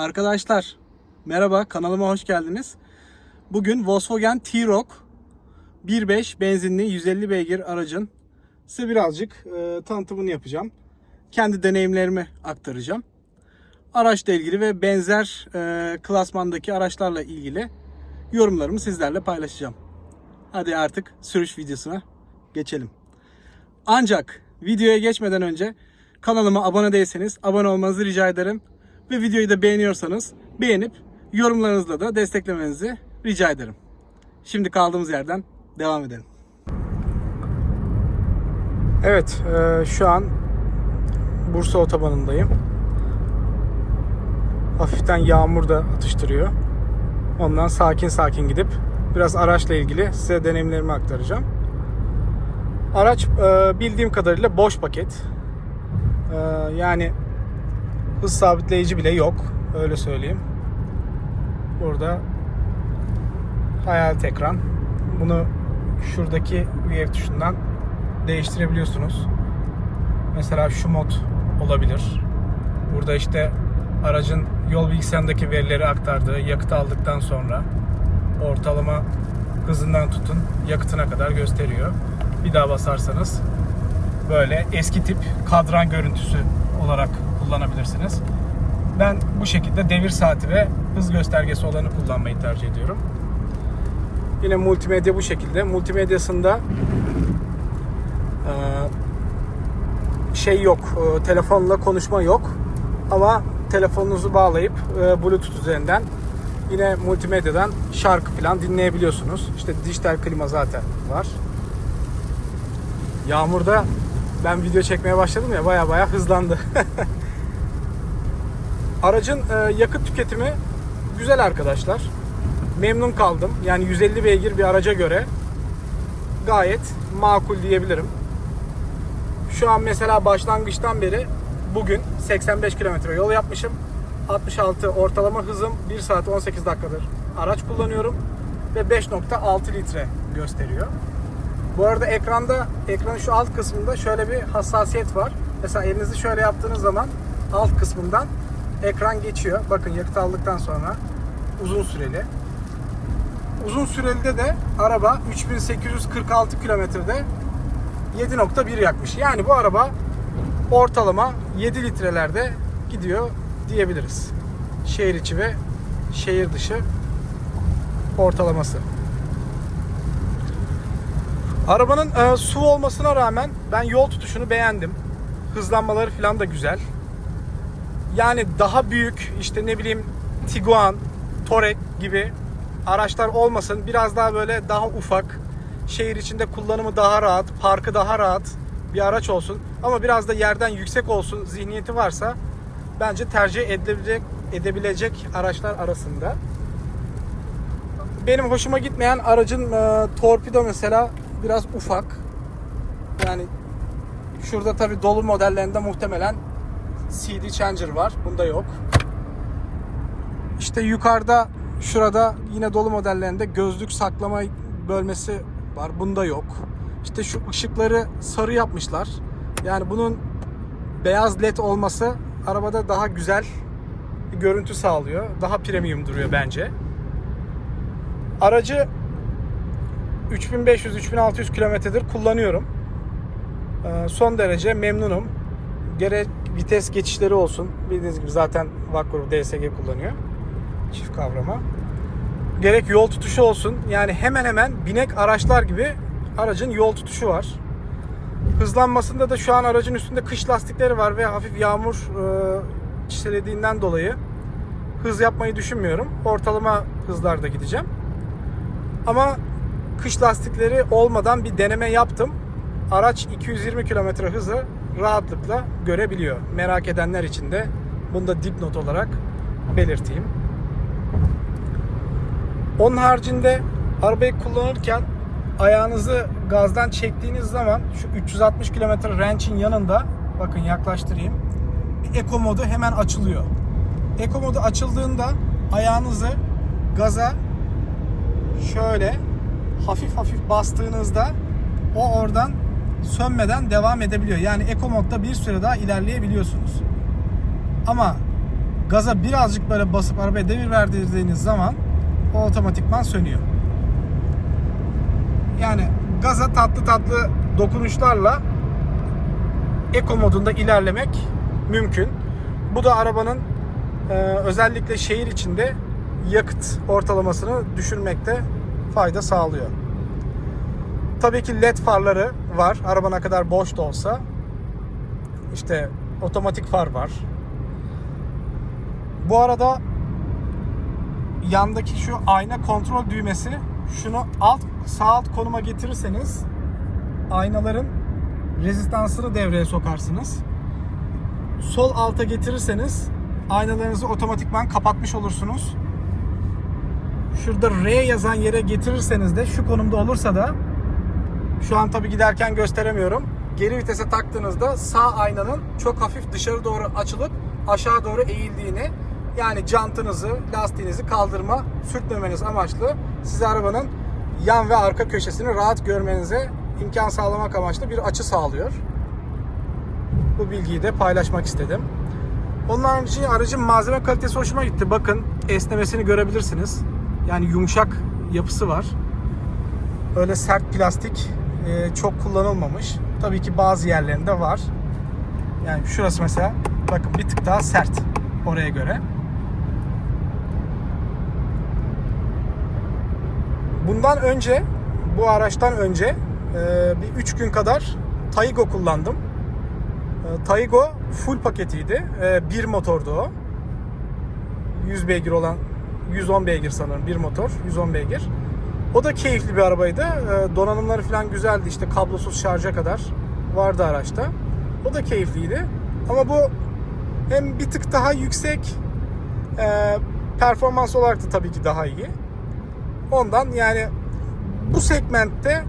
Arkadaşlar merhaba kanalıma hoş geldiniz. Bugün Volkswagen T-Roc 1.5 benzinli 150 beygir aracın size birazcık e, tanıtımını yapacağım. Kendi deneyimlerimi aktaracağım. Araçla ilgili ve benzer e, klasmandaki araçlarla ilgili yorumlarımı sizlerle paylaşacağım. Hadi artık sürüş videosuna geçelim. Ancak videoya geçmeden önce kanalıma abone değilseniz abone olmanızı rica ederim. Ve videoyu da beğeniyorsanız beğenip yorumlarınızla da desteklemenizi rica ederim. Şimdi kaldığımız yerden devam edelim. Evet, e, şu an Bursa otobanındayım. Hafiften yağmur da atıştırıyor. Ondan sakin sakin gidip biraz araçla ilgili size deneyimlerimi aktaracağım. Araç e, bildiğim kadarıyla boş paket. E, yani hız sabitleyici bile yok. Öyle söyleyeyim. Burada hayalet ekran. Bunu şuradaki VF tuşundan değiştirebiliyorsunuz. Mesela şu mod olabilir. Burada işte aracın yol bilgisayarındaki verileri aktardığı yakıt aldıktan sonra ortalama hızından tutun yakıtına kadar gösteriyor. Bir daha basarsanız böyle eski tip kadran görüntüsü olarak kullanabilirsiniz. Ben bu şekilde devir saati ve hız göstergesi olanı kullanmayı tercih ediyorum. Yine multimedya bu şekilde. Multimedyasında şey yok, telefonla konuşma yok. Ama telefonunuzu bağlayıp Bluetooth üzerinden yine multimedyadan şarkı falan dinleyebiliyorsunuz. İşte dijital klima zaten var. Yağmurda ben video çekmeye başladım ya baya baya hızlandı. Aracın e, yakıt tüketimi güzel arkadaşlar. Memnun kaldım. Yani 150 beygir bir araca göre gayet makul diyebilirim. Şu an mesela başlangıçtan beri bugün 85 kilometre yol yapmışım. 66 ortalama hızım 1 saat 18 dakikadır araç kullanıyorum ve 5.6 litre gösteriyor. Bu arada ekranda ekranın şu alt kısmında şöyle bir hassasiyet var. Mesela elinizi şöyle yaptığınız zaman alt kısmından ekran geçiyor. Bakın yakıt aldıktan sonra uzun süreli. Uzun süreli de araba 3846 kilometrede 7.1 yakmış. Yani bu araba ortalama 7 litrelerde gidiyor diyebiliriz. Şehir içi ve şehir dışı ortalaması. Arabanın e, su olmasına rağmen ben yol tutuşunu beğendim. Hızlanmaları falan da güzel. Yani daha büyük işte ne bileyim Tiguan, Touareg gibi araçlar olmasın. Biraz daha böyle daha ufak, şehir içinde kullanımı daha rahat, parkı daha rahat bir araç olsun. Ama biraz da yerden yüksek olsun zihniyeti varsa bence tercih edilebilecek, edebilecek araçlar arasında. Benim hoşuma gitmeyen aracın e, torpido mesela biraz ufak. Yani şurada tabi dolu modellerinde muhtemelen CD changer var. Bunda yok. İşte yukarıda şurada yine dolu modellerinde gözlük saklama bölmesi var. Bunda yok. İşte şu ışıkları sarı yapmışlar. Yani bunun beyaz led olması arabada daha güzel bir görüntü sağlıyor. Daha premium duruyor bence. Aracı 3500-3600 kilometredir kullanıyorum. Ee, Son derece memnunum. Gerek vites geçişleri olsun. Bildiğiniz gibi zaten Vakkur DSG kullanıyor. Çift kavrama. Gerek yol tutuşu olsun. Yani hemen hemen binek araçlar gibi aracın yol tutuşu var. Hızlanmasında da şu an aracın üstünde kış lastikleri var ve hafif yağmur e, çiselediğinden dolayı hız yapmayı düşünmüyorum. Ortalama hızlarda gideceğim. Ama kış lastikleri olmadan bir deneme yaptım. Araç 220 km hızı rahatlıkla görebiliyor. Merak edenler için de bunu da dipnot olarak belirteyim. Onun haricinde arabayı kullanırken ayağınızı gazdan çektiğiniz zaman şu 360 km range'in yanında bakın yaklaştırayım. Eko modu hemen açılıyor. Eko modu açıldığında ayağınızı gaza şöyle hafif hafif bastığınızda o oradan sönmeden devam edebiliyor. Yani Eco modda bir süre daha ilerleyebiliyorsunuz. Ama gaza birazcık böyle basıp arabaya devir verdirdiğiniz zaman o otomatikman sönüyor. Yani gaza tatlı tatlı dokunuşlarla Eco modunda ilerlemek mümkün. Bu da arabanın e, özellikle şehir içinde yakıt ortalamasını düşürmekte fayda sağlıyor. Tabii ki led farları var. Araba ne kadar boş da olsa. İşte otomatik far var. Bu arada yandaki şu ayna kontrol düğmesi şunu alt sağ alt konuma getirirseniz aynaların rezistansını devreye sokarsınız. Sol alta getirirseniz aynalarınızı otomatikman kapatmış olursunuz. Şurada R yazan yere getirirseniz de şu konumda olursa da şu an tabi giderken gösteremiyorum. Geri vitese taktığınızda sağ aynanın çok hafif dışarı doğru açılıp aşağı doğru eğildiğini yani jantınızı, lastiğinizi kaldırma, sürtmemeniz amaçlı size arabanın yan ve arka köşesini rahat görmenize imkan sağlamak amaçlı bir açı sağlıyor. Bu bilgiyi de paylaşmak istedim. Onun harici aracın malzeme kalitesi hoşuma gitti. Bakın esnemesini görebilirsiniz. Yani yumuşak yapısı var. Öyle sert plastik e, çok kullanılmamış. Tabii ki bazı yerlerinde var. Yani şurası mesela bakın bir tık daha sert oraya göre. Bundan önce bu araçtan önce e, bir 3 gün kadar Taygo kullandım. E, Taygo full paketiydi. E, bir motordu o. 100 beygir olan 110 beygir sanırım bir motor 110 beygir. O da keyifli bir arabaydı. E, donanımları falan güzeldi. İşte kablosuz şarja kadar vardı araçta. O da keyifliydi. Ama bu hem bir tık daha yüksek e, performans olarak da tabii ki daha iyi. Ondan yani bu segmentte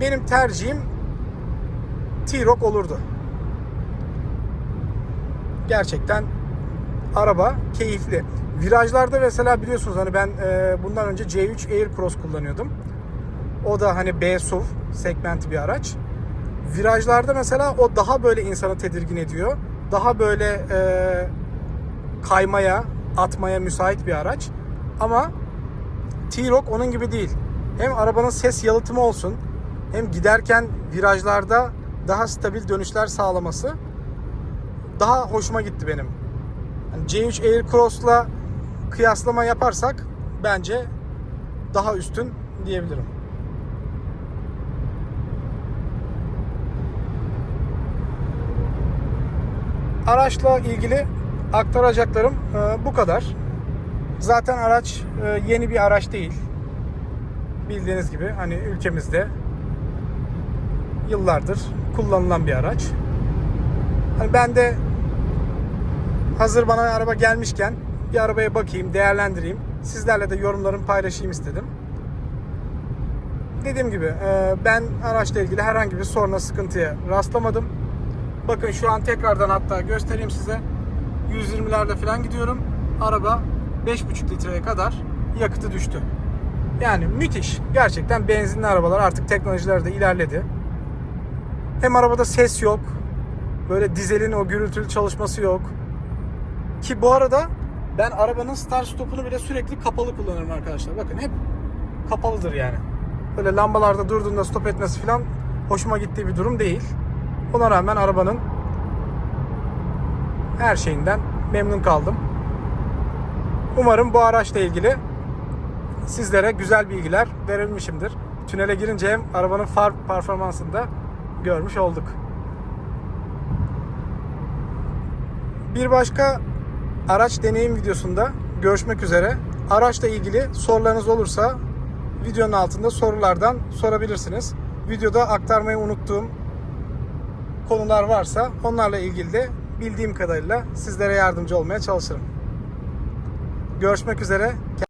benim tercihim T-Roc olurdu. Gerçekten araba keyifli. Virajlarda mesela biliyorsunuz hani ben e, bundan önce C3 Air Cross kullanıyordum. O da hani B SUV segmenti bir araç. Virajlarda mesela o daha böyle insanı tedirgin ediyor. Daha böyle e, kaymaya, atmaya müsait bir araç. Ama T-Roc onun gibi değil. Hem arabanın ses yalıtımı olsun, hem giderken virajlarda daha stabil dönüşler sağlaması daha hoşuma gitti benim. Yani C3 Air Cross'la kıyaslama yaparsak bence daha üstün diyebilirim. Araçla ilgili aktaracaklarım e, bu kadar. Zaten araç e, yeni bir araç değil. Bildiğiniz gibi hani ülkemizde yıllardır kullanılan bir araç. Hani ben de hazır bana araba gelmişken bir arabaya bakayım, değerlendireyim. Sizlerle de yorumlarımı paylaşayım istedim. Dediğim gibi e, ben araçla ilgili herhangi bir soruna, sıkıntıya rastlamadım. Bakın şu an tekrardan hatta göstereyim size. 120'lerde falan gidiyorum. Araba 5,5 litreye kadar yakıtı düştü. Yani müthiş. Gerçekten benzinli arabalar artık teknolojiler de ilerledi. Hem arabada ses yok. Böyle dizelin o gürültülü çalışması yok. Ki bu arada ben arabanın start stopunu bile sürekli kapalı kullanırım arkadaşlar. Bakın hep kapalıdır yani. Böyle lambalarda durduğunda stop etmesi falan hoşuma gittiği bir durum değil. Ona rağmen arabanın her şeyinden memnun kaldım. Umarım bu araçla ilgili sizlere güzel bilgiler verilmişimdir. Tünele girince hem arabanın far performansını da görmüş olduk. Bir başka araç deneyim videosunda görüşmek üzere. Araçla ilgili sorularınız olursa videonun altında sorulardan sorabilirsiniz. Videoda aktarmayı unuttuğum konular varsa onlarla ilgili de bildiğim kadarıyla sizlere yardımcı olmaya çalışırım. Görüşmek üzere.